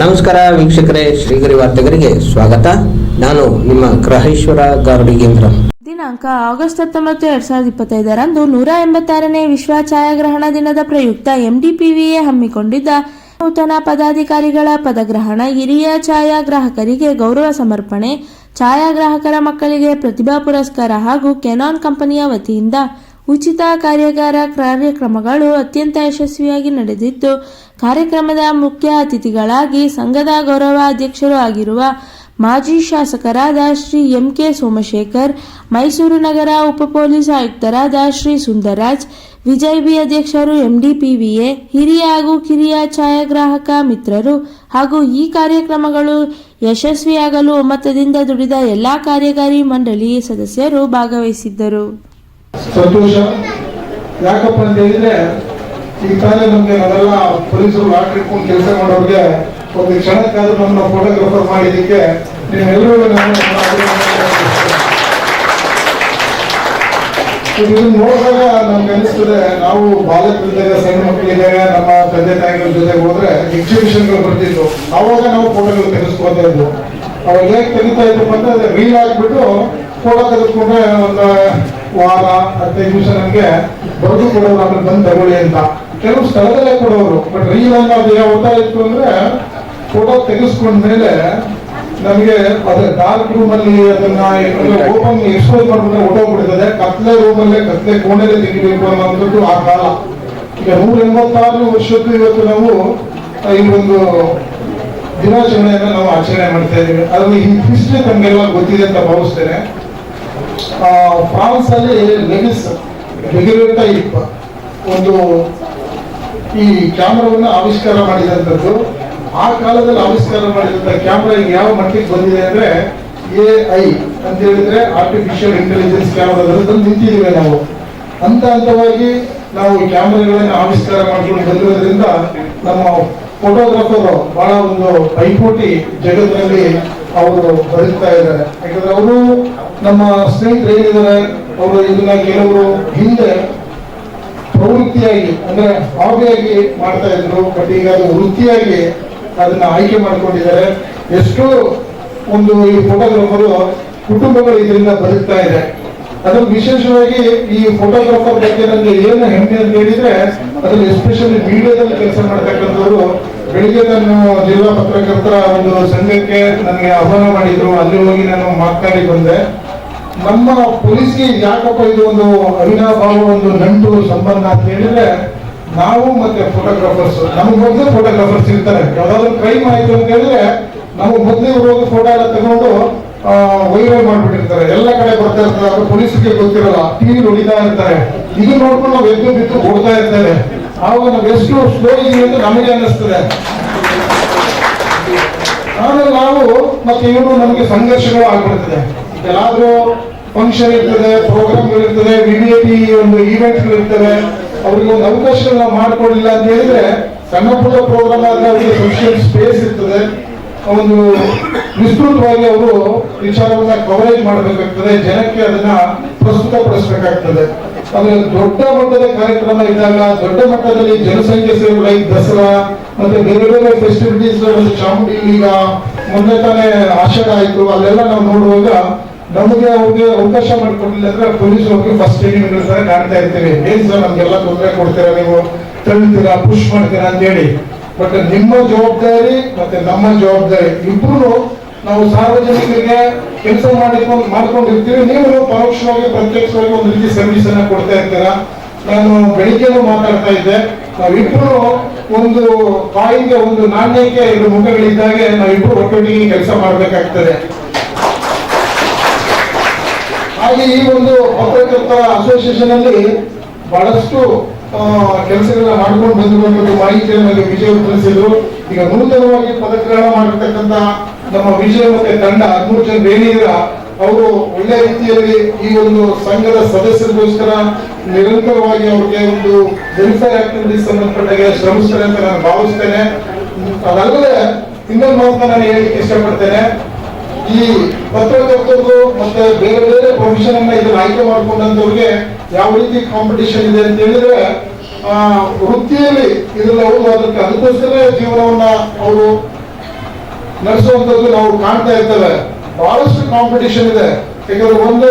ನಮಸ್ಕಾರ ವೀಕ್ಷಕರೇ, ಶ್ರೀಗರಿ ವಾರ್ತೆಗರಿಗೆ ಸ್ವಾಗತ. ನಾನು ನಿಮ್ಮ ಗ್ರಹೇಶ್ವರ ಗಾರುಡಿಗೇಂದ್ರ ದಿನಾಂಕ ಆಗಸ್ಟ್ ಹತ್ತೊಂಬತ್ತು, ಎರಡ್ ಸಾವಿರದ ಇಪ್ಪತ್ತೈದರಂದು ನೂರ ಎಂಬತ್ತಾರನೇ ವಿಶ್ವ ಛಾಯಾಗ್ರಹಣ ದಿನದ ಪ್ರಯುಕ್ತ ಎಂಡಿಪಿವಿಎ ಹಮ್ಮಿಕೊಂಡಿದ್ದ ನೂತನ ಪದಾಧಿಕಾರಿಗಳ ಪದಗ್ರಹಣ, ಹಿರಿಯ ಛಾಯಾಗ್ರಾಹಕರಿಗೆ ಗೌರವ ಸಮರ್ಪಣೆ, ಛಾಯಾಗ್ರಾಹಕರ ಮಕ್ಕಳಿಗೆ ಪ್ರತಿಭಾ ಪುರಸ್ಕಾರ ಹಾಗೂ ಕೆನಾನ್ ಕಂಪನಿಯ ವತಿಯಿಂದ ಉಚಿತ ಕಾರ್ಯಾಗಾರ ಕಾರ್ಯಕ್ರಮಗಳು ಅತ್ಯಂತ ಯಶಸ್ವಿಯಾಗಿ ನಡೆದಿದ್ದು, ಕಾರ್ಯಕ್ರಮದ ಮುಖ್ಯ ಅತಿಥಿಗಳಾಗಿ ಸಂಘದ ಗೌರವ ಅಧ್ಯಕ್ಷರು ಆಗಿರುವ ಮಾಜಿ ಶಾಸಕರಾದ ಶ್ರೀ ಎಂ ಕೆ ಸೋಮಶೇಖರ್, ಮೈಸೂರು ನಗರ ಉಪ ಪೊಲೀಸ್ ಆಯುಕ್ತರಾದ ಶ್ರೀ ಸುಂದರಾಜ್ ವಿಜಯ್ ಬಿ ಅಧ್ಯಕ್ಷರು ಎಂಡಿಪಿವಿಎ ಹಿರಿಯ ಹಾಗೂ ಕಿರಿಯ ಛಾಯಾಗ್ರಾಹಕ ಮಿತ್ರರು ಹಾಗೂ ಈ ಕಾರ್ಯಕ್ರಮಗಳು ಯಶಸ್ವಿಯಾಗಲು ಒಮ್ಮತದಿಂದ ದುಡಿದ ಎಲ್ಲಾ ಕಾರ್ಯಕಾರಿ ಮಂಡಳಿ ಸದಸ್ಯರು ಭಾಗವಹಿಸಿದ್ದರು. ಸಂತೋಷ. ಯಾಕಪ್ಪ ಅಂತ ಹೇಳಿದ್ರೆ, ಈ ತಾನೇ ನಮ್ಗೆ ನಾವೆಲ್ಲ ಪೊಲೀಸರು ಲಾಟ್ರಿ ಇಟ್ಕೊಂಡು ಕೆಲಸ ಮಾಡೋರಿಗೆ ಒಂದು ಕ್ಷಣಕ್ಕಾದ್ರೂ ನಮ್ಮನ್ನ ಫೋಟೋಗ್ರಾಫರ್ ಮಾಡಿದ್ದಕ್ಕೆ ನಿಮ್ಮೆಲ್ಲರಿಗೂ ನಾನು ಇದನ್ನು ನೋಡಿದಾಗ ನಮ್ಗೆ ಅನಿಸ್ತದೆ, ನಾವು ಬಾಲ್ಯದಲ್ಲಿದ್ದಾಗ ಸಣ್ಣ ಮಕ್ಕಳಿದ್ದಾಗ, ನಮ್ಮ ತಂದೆ ತಾಯಿಗಳ ಜೊತೆಗೆ ಹೋದ್ರೆ ಎಕ್ಸಿಬಿಷನ್ಗಳು ಬರ್ತಿದ್ವು ಅವಾಗ ನಾವು ಫೋಟೋಗಳು ತೆಗೆಸ್ಕೊತಾ ಇದ್ವು. ಅವಾಗ ಹೇಗೆ ತೆಗಿತಾ ಇದ್ವು ಅಂದ್ರೆ, ಅದೇ ರೀಲ್ ಹಾಕ್ಬಿಟ್ಟು ಫೋಟೋ ತೆಗೆದುಕೊಂಡ್ರೆ ಒಂದು ವಾರ, ಹದಿನೈದು ನಿಮಿಷ ನಮ್ಗೆ ಬರೆದು ಕೊಡೋರು ಆಮೇಲೆ ಬಂದು ತಗೊಳ್ಳಿ ಅಂತ. ಕೆಲವು ಸ್ಥಳದಲ್ಲೇ ಕೊಡೋರು ಬಟ್ ರೀಲ್ ಅನ್ನೋದು ಅದು ಊಟ ಇತ್ತು ಅಂದ್ರೆ ಫೋಟೋ ತೆಗೆಸ್ಕೊಂಡ್ಮೇಲೆ ನಮಗೆ ಅದೇ ಡಾರ್ಕ್ ರೂಮ್ ಅಲ್ಲಿ ಅದನ್ನ ಓಪನ್ ಎಕ್ಸ್ಪೋಸ್ ಮಾಡ್ಬಿಟ್ರೆ ಹೊಟ್ಟೋಗ್ಬಿಡ್ತದೆ ಕತ್ಲೆ ರೂಮ್ ಅಲ್ಲೇ, ಕತ್ಲೆ ಕೋಣೆಲೆ ತೆಗಿಬೇಕು ಅನ್ನೋದು ಆ ಕಾಲ. ಈಗ ನೂರ ಎಂಬತ್ತಾರು ವರ್ಷದ್ದು ಇವತ್ತು ನಾವು ಈ ಒಂದು ದಿನಾಚರಣೆಯನ್ನ ನಾವು ಆಚರಣೆ ಮಾಡ್ತಾ ಇದ್ದೀವಿ. ಅದರಲ್ಲಿ ಈ ಹಿಸ್ಟ್ರಿ ಗೊತ್ತಿದೆ ಅಂತ ಭಾವಿಸ್ತೇನೆ. ಆ, ಫ್ರಾನ್ಸ್ ಅಲ್ಲಿ ಲೆವಿಸ್ ಟೈಪ್ ಒಂದು ಈ ಕ್ಯಾಮ್ರಾವನ್ನು ಆವಿಷ್ಕಾರ ಮಾಡಿದಂಥದ್ದು. ಆ ಕಾಲದಲ್ಲಿ ಆವಿಷ್ಕಾರ ಮಾಡಿದಂಥ ಕ್ಯಾಮ್ರಾ ಈಗ ಯಾವ ಮಟ್ಟಿಗೆ ಬಂದಿದೆ ಅಂದ್ರೆ ಎ ಐ ಅಂತ ಹೇಳಿದ್ರೆ ಆರ್ಟಿಫಿಷಿಯಲ್ ಇಂಟೆಲಿಜೆನ್ಸ್ ಕ್ಯಾಮ್ರಾದಲ್ಲಿ ನಿಂತಿದ್ದೀವಿ ನಾವು. ಹಂತ ಹಂತವಾಗಿ ನಾವು ಕ್ಯಾಮ್ರಾಗಳನ್ನು ಆವಿಷ್ಕಾರ ಮಾಡ್ಕೊಂಡು ಬಂದಿರೋದ್ರಿಂದ ನಮ್ಮ ಫೋಟೋಗ್ರಾಫರ್ ಬಹಳ ಒಂದು ಪೈಪೋಟಿ ಜಗತ್ತಿನಲ್ಲಿ ಅವರು ಬದುಕ್ತಾ ಇದ್ದಾರೆ. ಯಾಕಂದ್ರೆ ಅವರು ನಮ್ಮ ಸ್ನೇಹಿತರು ಏನಿದ್ದಾರೆ ಅವರು ಇದನ್ನ ಕೆಲವರು ಹಿಂದೆ ಪ್ರವೃತ್ತಿಯಾಗಿ, ಅಂದ್ರೆ ಹಾಬಿಯಾಗಿ ಮಾಡ್ತಾ ಇದ್ರು ಬಟ್ ಈಗ ಅದು ವೃತ್ತಿಯಾಗಿ ಅದನ್ನ ಆಯ್ಕೆ ಮಾಡ್ಕೊಂಡಿದ್ದಾರೆ. ಎಷ್ಟೋ ಒಂದು ಈ ಫೋಟೋಗ್ರಾಫರು ಕುಟುಂಬಗಳು ಇದರಿಂದ ಬದುಕ್ತಾ ಇದೆ. ಅದ್ರ ವಿಶೇಷವಾಗಿ ಈ ಫೋಟೋಗ್ರಾಫರ್ ಬಗ್ಗೆ ನನಗೆ ಏನು ಹೆಮ್ಮೆ ಅಂತ ಹೇಳಿದ್ರೆ ಅದ್ರಲ್ಲಿ ಎಸ್ಪೆಷಲಿ ಮೀಡಿಯಾದಲ್ಲಿ ಕೆಲಸ ಮಾಡ್ತಕ್ಕಂಥವ್ರು ಬೆಳಿಗ್ಗೆ ನಾನು ಜಿಲ್ಲಾ ಪತ್ರಕರ್ತರ ಒಂದು ಸಂಘಕ್ಕೆ ನನಗೆ ಆಹ್ವಾನ ಮಾಡಿದ್ರು. ಅಲ್ಲಿ ಹೋಗಿ ನಾನು ಮಾತನಾಡಿ ಬಂದೆ. ನಮ್ಮ ಪೊಲೀಸ್ಗೆ ಯಾಕಪ್ಪ ಇದು ಒಂದು ಅವಿನಾಭಾವ ಒಂದು ನಂಟು ಸಂಬಂಧ ಅಂತ ಹೇಳಿದ್ರೆ, ನಾವು ಮತ್ತೆ ಫೋಟೋಗ್ರಾಫರ್ಸ್ ನಮ್ಗೆ ಮೊದಲು ಫೋಟೋಗ್ರಾಫರ್ಸ್ ಇರ್ತಾರೆ. ಯಾವ್ದಾದ್ರು ಕ್ರೈಮ್ ಆಯ್ತು ಅಂತ ಹೇಳಿದ್ರೆ, ನಾವು ಮೊದಲೇ ಹೋಗಿ ಫೋಟೋ ಎಲ್ಲ ತಗೊಂಡು ವೈರಲ್ ಮಾಡ್ಬಿಟ್ಟಿರ್ತಾರೆ. ಎಲ್ಲ ಕಡೆ ಬರ್ತಾ ಇರ್ತಾರೆ. ಅದು ಪೊಲೀಸ್ಗೆ ಗೊತ್ತಿರಲ್ಲ. ಟಿವಿ ಹೊಡಿತಾ ಇರ್ತಾರೆ. ಇದು ನೋಡ್ಕೊಂಡು ನಾವು ಎದ್ದು ಬಿದ್ದು ಓಡ್ತಾ ಇರ್ತೇವೆ. ಆವಾಗ ನಾವು ಎಷ್ಟು ಸ್ಲೋ ಇದೀವಿ ಅಂತ ನಮಗೆ ಅನ್ನಿಸ್ತದೆ. ಆಮೇಲೆ ನಾವು ಮತ್ತೆ ಇವರು ನಮಗೆ ಸಂಘರ್ಷಗಳು ಆಗ್ಬಿಡ್ತದೆ. ಎಲ್ಲಾದ್ರೂ ಫಂಕ್ಷನ್ ಇರ್ತದೆ ಪ್ರೋಗ್ರಾಮ್ಗಳಿರ್ತದೆ ವಿವಿಐಪಿ ಒಂದು ಇರ್ತವೆ ಅವ್ರಿಗೆ ಒಂದು ಅವಕಾಶಗಳನ್ನ ಮಾಡ್ಕೊಡಿಲ್ಲ ಅಂತ ಹೇಳಿದ್ರೆ ಸಣ್ಣ ಪುಟ್ಟ ಪ್ರೋಗ್ರಾಮ್ ಆದ್ರೆ ಅವರಿಗೆ ಸೋಷಿಯಲ್ ಸ್ಪೇಸ್ ಇರ್ತದೆ. ಒಂದು ವಿಸ್ತೃತವಾಗಿ ಅವರು ವಿಚಾರವನ್ನ ಕವರೇಜ್ ಮಾಡಬೇಕಾಗ್ತದೆ. ಜನಕ್ಕೆ ಅದನ್ನ ಪ್ರಸ್ತುತಪಡಿಸಬೇಕಾಗ್ತದೆ. ಆದ್ರೆ ದೊಡ್ಡ ಮಟ್ಟದ ಕಾರ್ಯಕ್ರಮ ಇದ್ದಾಗ, ದೊಡ್ಡ ಮಟ್ಟದಲ್ಲಿ ಜನಸಂಖ್ಯೆ ಸೇರುವ ಲೈಕ್ ದಸರಾ, ಮತ್ತೆ ಬೇರೆ ಬೇರೆ ಫೆಸ್ಟಿವಿಟೀಸ್ ಚಾಮುಂಡಿ ಈಗ ಮೊನ್ನೆ ತಾನೇ ಆಷಾಢ ಆಯ್ತು ಅಲ್ಲೆಲ್ಲ ನಾವು ನೋಡುವಾಗ ನಮಗೆ ಅವ್ರಿಗೆ ಅವಕಾಶ ಮಾಡಿಕೊಡ್ಲಿಲ್ಲ ಅಂದ್ರೆ ಪೊಲೀಸ್ ಅವ್ರಿಗೆ ಫಸ್ಟ್ ತರ ಕಾಣ್ತಾ ಇರ್ತೀವಿ. ಏನ್ ಸರ್, ನಮ್ಗೆಲ್ಲ ತೊಂದರೆ ಕೊಡ್ತೀರಾ ನೀವು? ತಳ್ತೀರಾ ಪುಷ್ ಮಾಡ್ತೀರಾ ಅಂತ ಬಟ್ ನಿಮ್ಮ ಜವಾಬ್ದಾರಿ ಮತ್ತೆ ನಮ್ಮ ಜವಾಬ್ದಾರಿ. ಇಬ್ರು ನಾವು ಸಾರ್ವಜನಿಕರಿಗೆ ಕೆಲಸ ಮಾಡಿಕೊಂಡು ಮಾಡ್ಕೊಂಡಿರ್ತೀವಿ. ನೀವು ಪರೋಕ್ಷವಾಗಿ, ಪ್ರತ್ಯಕ್ಷವಾಗಿ ಒಂದು ರೀತಿ ಸರ್ವಿಸ್ ಅನ್ನ ಕೊಡ್ತಾ ಇರ್ತೀರಾ? ನಾನು ಬೆಳಿಗ್ಗೆನೂ ಮಾತಾಡ್ತಾ ಇದ್ದೆ. ನಾವಿಬ್ರು ಒಂದು ಕಾಯಿಗೆ ಒಂದು ನಾಣ್ಯಕ್ಕೆ ಎರಡು ಮುಖಗಳಿದ್ದಾಗೆ ನಾವಿಬ್ರು ಒಟ್ಟೊಟ್ಟಿಗೆ ಕೆಲಸ ಮಾಡಬೇಕಾಗ್ತದೆ. ಹಾಗೆ ಈ ಒಂದು ಪತ್ರಕರ್ತರ ಅಸೋಸಿಯೇಷನ್ ಅಲ್ಲಿ ಬಹಳಷ್ಟು ಕೆಲಸಗಳನ್ನ ಮಾಡ್ಕೊಂಡು ಬಂದಿರುವಂತ ಮಾಹಿತಿಯನ್ನು ವಿಜಯ ತಿಳಿಸಿದ್ರು. ಈಗ ನೂತನವಾಗಿ ಪದಗ್ರಹಣ ಮಾಡಿರ್ತಕ್ಕಂತ ನಮ್ಮ ವಿಜಯ ಮತ್ತೆ ತಂಡ ಹದಿಮೂರು ಜನ ಏನಿದ್ರ ಅವರು ಒಳ್ಳೆ ರೀತಿಯಲ್ಲಿ ಈ ಒಂದು ಸಂಘದ ಸದಸ್ಯರಿಗೋಸ್ಕರ ನಿರಂತರವಾಗಿ ಅವ್ರಿಗೆ ಒಂದು ವೆಲ್ಫೇರ್ ಆಕ್ಟಿವಿಟೀಸ್ ಸಂಬಂಧಪಟ್ಟಾಗೆ ಶ್ರಮಿಸ್ತಾರೆ ಅಂತ ನಾನು ಭಾವಿಸ್ತೇನೆ. ಅದಲ್ಲದೆ ಇನ್ನೊಂದು ಮಾತನ್ನ ನಾನು ಹೇಳಲಿಕ್ಕೆ ಇಷ್ಟಪಡ್ತೇನೆ. ಈ ಪತ್ರಕರ್ತರು ಮತ್ತೆ ಬೇರೆ ಬೇರೆ ಪ್ರೊಫೆಷನ್ ಅನ್ನ ಇದನ್ನ ಆಯ್ಕೆ ಮಾಡ್ಕೊಂಡಂತವ್ರಿಗೆ ಯಾವ ರೀತಿ ಕಾಂಪಿಟಿಷನ್ ಇದೆ ಅಂತ ಹೇಳಿದ್ರೆ ಆ, ವೃತ್ತಿಯಲ್ಲಿ ಇದ್ರಲ್ಲಿ ಅವರು ಅದಕ್ಕೆ ಅದಕ್ಕೋಸ್ಕರ ಜೀವನವನ್ನ ಅವರು ನಡೆಸುವಂತದ್ದು ನಾವು ಕಾಣ್ತಾ ಇರ್ತೇವೆ. ಬಹಳಷ್ಟು ಕಾಂಪಿಟಿಷನ್ ಇದೆ. ಯಾಕಂದ್ರೆ ಒಂದು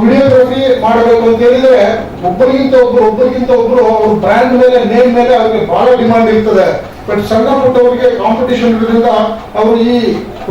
ವಿಡಿಯೋಗ್ರಫಿ ಮಾಡಬೇಕು ಅಂತ ಹೇಳಿದ್ರೆ ಒಬ್ಬರಿಗಿಂತ ಒಬ್ರು ಒಬ್ಬರಿಗಿಂತ ಒಬ್ರು ಅವ್ರ ಬ್ರ್ಯಾಂಡ್ ಮೇಲೆ ನೇಮ್ ಮೇಲೆ ಅವ್ರಿಗೆ ಬಹಳ ಡಿಮಾಂಡ್ ಇರ್ತದೆ. ಬಟ್ ಸಣ್ಣ ಪುಟ್ಟವರಿಗೆ ಕಾಂಪಿಟಿಷನ್ ಇರೋದ್ರಿಂದ ಅವರು ಈ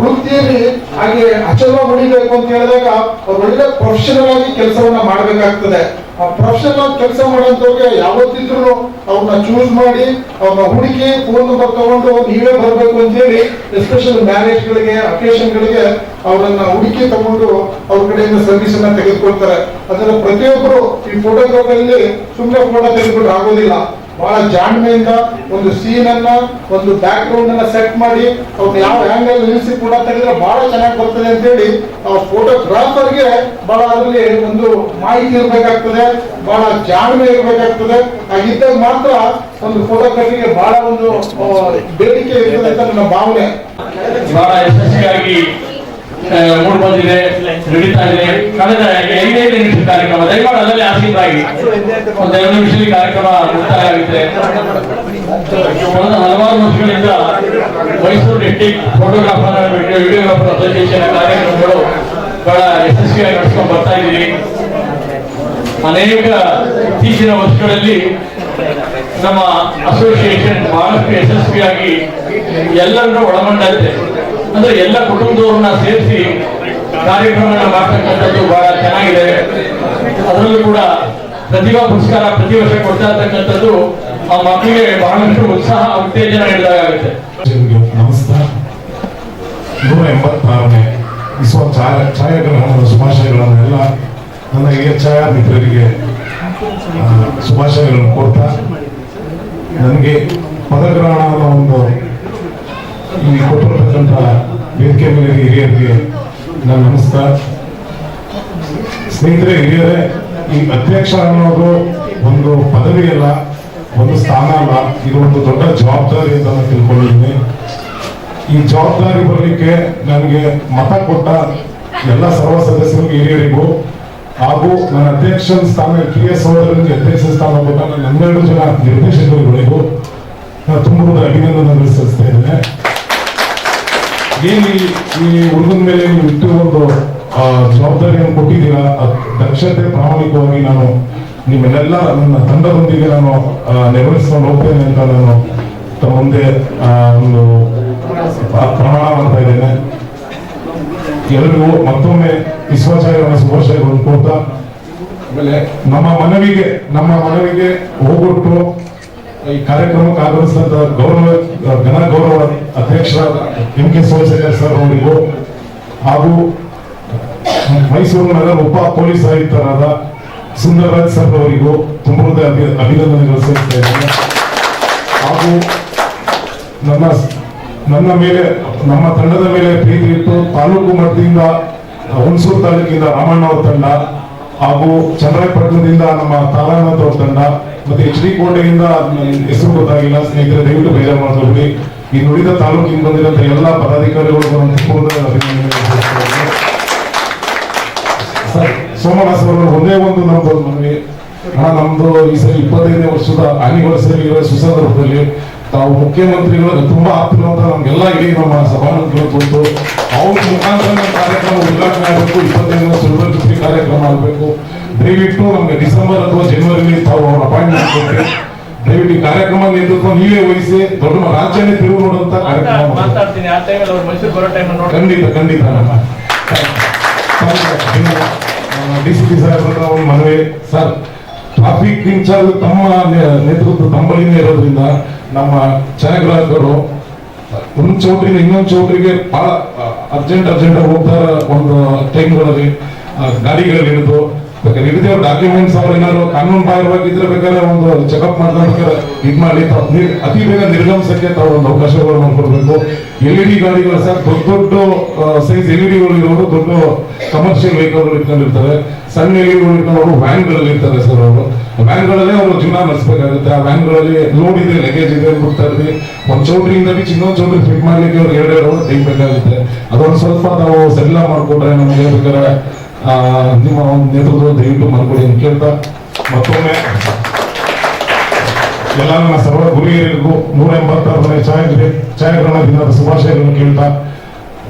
ವೃತ್ತಿಯಲ್ಲಿ ಹಾಗೆ ಅಚಲ ಉಳಿಬೇಕು ಅಂತ ಹೇಳಿದಾಗ ಅವ್ರು ಒಳ್ಳೆ ಪ್ರೊಫೆಷನಲ್ ಆಗಿ ಕೆಲಸವನ್ನ ಮಾಡ್ಬೇಕಾಗ್ತದೆ. ಆ ಪ್ರೊಫೆಷನಲ್ ಆಗಿ ಕೆಲಸ ಮಾಡೋಂಥವ್ರಿಗೆ ಯಾವತ್ತಿದ್ರು ಅವ್ರನ್ನ ಚೂಸ್ ಮಾಡಿ, ಅವ್ರನ್ನ ಹುಡುಕಿ ಫೋನ್ ನಂಬರ್ ತಗೊಂಡು ನೀವೇ ಬರಬೇಕು ಅಂತ ಹೇಳಿ ಎಸ್ಪೆಷಲ್ ಮ್ಯಾರೇಜ್ ಗಳಿಗೆ ಅಕೇಶನ್ ಗಳಿಗೆ ಅವರನ್ನ ಹುಡುಕಿ ತಗೊಂಡು ಅವ್ರ ಕಡೆಯಿಂದ ಸರ್ವಿಸ್ ಅನ್ನ ತೆಗೆದುಕೊಳ್ತಾರೆ. ಅದನ್ನ ಪ್ರತಿಯೊಬ್ಬರು ಈ ಫೋಟೋಗ್ರಾಫಲ್ಲಿ ಸುಮ್ಮನೆ ಫೋಟೋ ತೆಗೆದುಕೊಂಡು ಆಗೋದಿಲ್ಲ. ಬಹಳ ಜಾಣ್ಮೆಯಿಂದ ಒಂದು ಸೀನ್ ಅನ್ನ, ಒಂದು ಬ್ಯಾಕ್ ಗ್ರೌಂಡ್ ಅನ್ನ ಸೆಟ್ ಮಾಡಿ ಅವ್ರನ್ನ ಯಾವ ಆಂಗಲ್ ನಿಲ್ಲಿಸಿ ಕೂಡ ತೆಗೆದ್ರೆ ಬಹಳ ಚೆನ್ನಾಗಿ ಬರ್ತದೆ ಅಂತ ಹೇಳಿ ಆ ಫೋಟೋಗ್ರಾಫರ್ಗೆ ಬಹಳ ಅದರಲ್ಲಿ ಒಂದು ಮಾಹಿತಿ ಇರಬೇಕಾಗ್ತದೆ, ಬಹಳ ಜಾಣ್ಮೆ ಇರಬೇಕಾಗ್ತದೆ. ಹಾಗಿದ್ದಾಗ ಮಾತ್ರ ಒಂದು ಫೋಟೋಗ್ರಫಿಗೆ ಬಹಳ ಒಂದು ಬೇಡಿಕೆ ಇರ್ತದೆ ಅಂತ ನನ್ನ ಭಾವನೆ. ಬಹಳ ಯಶಸ್ವಿಯಾಗಿ ಮೂಡ್ ಬಂದಿದೆ ನಡೀತಾ ಇದೆ ಕಳೆದ ಐದೈದು ನಿಮಿಷ ಕಾರ್ಯಕ್ರಮ. ದಯಮಾಡಿ ಅದರಲ್ಲಿ ಆಸೀನರಾಗಿ ಒಂದು ಎರಡು ನಿಮಿಷದಲ್ಲಿ ಕಾರ್ಯಕ್ರಮ ಮುಕ್ತಾಯ ಕಳೆದ ಹಲವಾರು ವರ್ಷಗಳಿಂದ Mysuru district photographer videographer association ಕಾರ್ಯಕ್ರಮಗಳು ಬಹಳ ಯಶಸ್ವಿಯಾಗಿ ನಡೆಸ್ಕೊಂಡು ಬರ್ತಾ ಇದ್ದೀವಿ. ಅನೇಕ ಇತ್ತೀಚಿನ ವರ್ಷಗಳಲ್ಲಿ ನಮ್ಮ ಅಸೋಸಿಯೇಷನ್ ಬಹಳಷ್ಟು ಯಶಸ್ವಿಯಾಗಿ ಎಲ್ಲರನ್ನೂ ಒಳಗೊಂಡಂತೆ. ಅಂದ್ರೆ ಎಲ್ಲ ಕುಟುಂಬದವ್ರನ್ನ ಸೇರಿಸಿ ಕಾರ್ಯಕ್ರಮಗಳನ್ನ ಮಾಡ್ತಕ್ಕಂಥದ್ದು ಬಹಳ ಚೆನ್ನಾಗಿದೆ. ಅದರಲ್ಲೂ ಕೂಡ ಪ್ರತಿಭಾ ಪುರಸ್ಕಾರ ಪ್ರತಿ ವರ್ಷ ಕೊಡ್ತಾ ಇರ್ತಕ್ಕಂಥದ್ದು ಆ ಮಕ್ಕಳಿಗೆ ಬಹಳಷ್ಟು ಉತ್ಸಾಹ ಉತ್ತೇಜನ ನೀಡಿದಾಗುತ್ತೆ ನಮಸ್ಕಾರ ನೂರ ಎಂಬತ್ತಾರನೇ ವಿಶ್ವ ಛಾಯ ಛಾಯಾಗ್ರಹಣದ ಶುಭಾಶಯಗಳನ್ನೆಲ್ಲ ನನ್ನ ಹಿರಿಯ ಛಾಯಾ ಮಿತ್ರರಿಗೆ ಶುಭಾಶಯಗಳನ್ನು ಕೊಡ್ತಾ, ನನಗೆ ಪದಗ್ರಹಣ ಅನ್ನೋ ಒಂದು ಈ ಕೊಟ್ಟಿರತಕ್ಕಂತಹ ವೇದಿಕೆ ಮೇಲೆ ಹಿರಿಯರಿಗೆ ನನ್ನ ನಮಸ್ಕಾರ. ಸ್ನೇಹಿತರೆ, ಹಿರಿಯರೇ, ಈ ಅಧ್ಯಕ್ಷ ಅನ್ನೋದು ಒಂದು ಪದವಿ ಅಲ್ಲ ಒಂದು ಸ್ಥಾನ ಅಲ್ಲ. ಇದು ಒಂದು ದೊಡ್ಡ ಜವಾಬ್ದಾರಿ ಅಂತ ನಾನು ತಿಳ್ಕೊಂಡಿದ್ದೀನಿ. ಈ ಜವಾಬ್ದಾರಿ ಬರಲಿಕ್ಕೆ ನನಗೆ ಮತ ಕೊಟ್ಟ ಎಲ್ಲ ಸರ್ವ ಸದಸ್ಯರಿಗೂ ಹಿರಿಯರಿಗೂ ಹಾಗೂ ನನ್ನ ಅಧ್ಯಕ್ಷ ಸ್ಥಾನ ಕಿರಿಯ ಸಹೋದರನಿಗೆ ಅಧ್ಯಕ್ಷ ಸ್ಥಾನ ಕೊಟ್ಟ ನನ್ನ ಹನ್ನೆರಡು ಜನ ನಿರ್ದೇಶಕರುಗಳಿಗೂ ನಾನು ತುಂಬ ಅಭಿನಂದನೆ ಸಲ್ಲಿಸ್ತಾ ಇದ್ದೇನೆ. ಏನು ಈ- ಹುಡುಗನ ಮೇಲೆ ನೀವು ಇಟ್ಟು ಒಂದು ಜವಾಬ್ದಾರಿಯನ್ನು ಕೊಟ್ಟಿದ್ದೀರಾ? ದಕ್ಷತೆ ಪ್ರಾಮಾಣಿಕವಾಗಿ ನಾನು ನಿಮ್ಮನ್ನೆಲ್ಲ ನನ್ನ ತಂಡದೊಂದಿಗೆ ನಾನು ನೆರವೇರಿಸ್ಕೊಂಡು ಹೋಗ್ತೇನೆ ಅಂತ ನಾನು ತಮ್ಮ ಮುಂದೆ ಒಂದು ಪ್ರಮಾಣ ಮಾಡ್ತಾ ಇದ್ದೇನೆ. ಎಲ್ರಿಗೂ ಮತ್ತೊಮ್ಮೆ ವಿಶ್ವಾಚಾರ್ಯನ ಶುಭಾಶಯಗಳನ್ನು ಕೊಡ್ತಾ ಆಮೇಲೆ ನಮ್ಮ ಮನವಿಗೆ ನಮ್ಮ ಮನವಿಗೆ ಹೋಗೊಟ್ಟು ಈ ಕಾರ್ಯಕ್ರಮಕ್ಕೆ ಆಗಮಿಸಿದಂತ ಗೌರವ, ಘನ ಗೌರವ ಅಧ್ಯಕ್ಷ ಎಂ ಕೆ ಸೋಮಶೇಖರ್ ಸರ್ ಅವರಿಗೂ ಹಾಗೂ ಮೈಸೂರು ನಗರ ಉಪ ಪೊಲೀಸ್ ಆಯುಕ್ತರಾದ ಸುಂದರರಾಜ್ ಸರ್ ಅವರಿಗೂ ತುಂಬ ಅಭಿನಂದನೆಗಳು ಸಲ್ಲಿಸ್ತಾ ಇದ್ದೇನೆ. ಹಾಗೂ ನನ್ನ ನನ್ನ ಮೇಲೆ, ನಮ್ಮ ತಂಡದ ಮೇಲೆ ಪ್ರೀತಿ ಇಟ್ಟು ತಾಲೂಕು ಮಟ್ಟದಿಂದ ಹುಣಸೂರು ತಾಲೂಕಿಂದ ರಾಮಣ್ಣ ಅವರ ತಂಡ ಹಾಗೂ ಚನ್ನರಾಯಪಟ್ಟಣದಿಂದ ನಮ್ಮ ತಾರಾನಾಥ್ ಅವ್ರ ಮತ್ತೆ ಎಚ್ ಡಿ ಕೋಟೆಯಿಂದ ಹೆಸರು ಗೊತ್ತಾಗಿಲ್ಲ, ಸ್ನೇಹಿತರೆ, ದಯವಿಟ್ಟು ಬೇಜಾರು ಮಾಡ್ಕೊಳ್ರಿ ಈ ನುಡಿದ ತಾಲೂಕಿಗೆ ಬಂದಿರಂತ ಎಲ್ಲ ಪದಾಧಿಕಾರಿಗಳು ಸರ್ ಒಂದೇ ಒಂದು ನಮ್ದು ಮನವಿ. ನಮ್ದು ಈ ಸರಿ ಇಪ್ಪತ್ತೈದನೇ ವರ್ಷದ ಆನಿವರ್ಸರಿ ಇರೋ ಸುಸಂದರ್ಭದಲ್ಲಿ ತಾವು ಮುಖ್ಯಮಂತ್ರಿಗಳು ತುಂಬಾ ಆಗ್ತಿರೋ ಅಂತ ನಮ್ಗೆಲ್ಲ ಇಡೀ ನಮ್ಮ ಸಭಾಮಂತ್ರಿಗಳು ಕೊಟ್ಟು ಅವ್ರ ಮುಖಾಂತರ ನಮ್ಮ ಕಾರ್ಯಕ್ರಮ ಉದ್ಘಾಟನೆ ಆಗಬೇಕು ಇಪ್ಪತ್ತೈದನೇ ಸುಳ್ಳು ಜೊತೆ ಕಾರ್ಯಕ್ರಮ ಆಗಬೇಕು. ದಯವಿಟ್ಟು ನಮ್ಗೆ ಡಿಸೆಂಬರ್ ಅಥವಾ ಜನವರಿಲಿ ತಾವು ಅವ್ರ ಅಪಾಯಿಂಟ್ಮೆಂಟ್ ಕೊಟ್ಟು ದಯವಿಟ್ಟು ಕಾರ್ಯಕ್ರಮ ನೇತೃತ್ವ ನೀವೇ ವಹಿಸಿ ದೊಡ್ಡ ರಾಜ್ಯನೇ ತಿರುವು ನೋಡುವಂತ ಕಾರ್ಯಕ್ರಮ ಮಾಡಿ. ಮಾತಾಡ್ತೀನಿ ಆ ಟೈಮಲ್ಲಿ ಅವ್ರು ಮೈಸೂರು ಬರೋ ಟೈಮ್ ನೋಡಿ ಖಂಡಿತ ಖಂಡಿತ ಡಿ ಸಿ ಪಿ ಸಾಹೇಬ್ರ ಒಂದು ಮನವಿ. ಸರ್ ಟ್ರಾಫಿಕ್ ಇನ್ಚಾರ್ಜ್ ತಮ್ಮ ನೇತೃತ್ವ ತಮ್ಮಲ್ಲಿನೇ ಇರೋದ್ರಿಂದ ನಮ್ಮ ಛಾಯಾಗ್ರಾಹಕರು ಒಂದು ಚೌಟ್ರಿಂದ ಇನ್ನೊಂದು ಚೌಟ್ರಿಗೆ ಬಹಳ ಅರ್ಜೆಂಟ್ ಅರ್ಜೆಂಟ್ ಹೋಗ್ತಾರ ಒಂದು ಟೈಮ್ಗಳಲ್ಲಿ ಗಾಡಿಗಳಲ್ಲಿ ಹಿಡಿದು, ಬೇಕಾದ್ರೆ ಹಿಡಿದೇ ಡಾಕ್ಯುಮೆಂಟ್ಸ್ ಅವ್ರು ಏನಾದ್ರು ಕಾನೂನು ಬಾಹಿರವಾಗಿದ್ರೆ ಬೇಕಾದ್ರೆ ಒಂದು ಚೆಕಪ್ ಮಾಡ್ಬೇಕಾದ್ರೆ ಇದ್ ಮಾಡಿ ಅತಿ ಬೇಗ ನಿರ್ಗಮಿಸಕ್ಕೆ ತಾವು ಒಂದು ಅವಕಾಶಗಳು ಮಾಡ್ಕೊಡ್ಬೇಕು. ಎಲ್ ಇ ಡಿ ಗಾಡಿಗಳು ಸಹ ದೊಡ್ಡ ದೊಡ್ಡ ಸೈಜ್ ಎಲ್ ಇ ಡಿಗಳು ಇರೋರು ದೊಡ್ಡ ಕಮರ್ಷಿಯಲ್ ವೆಹಿಕಲ್ ಇಟ್ಕೊಂಡಿರ್ತಾರೆ. ಸಣ್ಣ ಎಲ್ ಇ ಡಿಗಳು ವ್ಯಾನ್ಗಳಲ್ಲಿ ಇರ್ತಾರೆ ಸರ್ ಅವರು. ವ್ಯಾನ್ಗಳಲ್ಲೇ ಅವರು ಜೀವನ ನಡೆಸಬೇಕಾಗುತ್ತೆ ಆ ವ್ಯಾನ್ಗಳಲ್ಲಿ ಲೋಡ್ ಇದೆ ಲಗೇಜ್ ಇದೆ ಬಿಡ್ತಾ ಒಂದು ಚೌಟ್ರಿಯಿಂದ ಬಿ ಇನ್ನೊಂದು ಚೌಟ್ರಿ ಫಿಟ್ ಮಾಡ್ಲಿಕ್ಕೆ ಅವ್ರು ಎರಡು ಎರಡು ಅವರ್ ಟೈಮ್ ಬೇಕಾಗುತ್ತೆ. ಅದೊಂದು ಸ್ವಲ್ಪ ನಾವು ಸೆಲ್ಲ ಮಾಡ್ಕೊಟ್ರೆ ನಮಗೆ ಬೇಕಾದ್ರೆ ನಿಮ್ಮ ಒಂದು ನೇತೃತ್ವ ದಯವಿಟ್ಟು ಮಾಡ್ಕೊಡಿ ಅಂತ ಕೇಳ್ತಾ ಮತ್ತೊಮ್ಮೆ ಎಲ್ಲ ನನ್ನ ಸರ್ವ ಗುರಿಯರಿಗೂ ನೂರ ಎಂಬತ್ತಾರನೇ ಛಾಯಾಗ್ರಹ ಛಾಯಾಗ್ರಹಣ ದಿನದ ಶುಭಾಶಯಗಳನ್ನು ಕೇಳ್ತಾ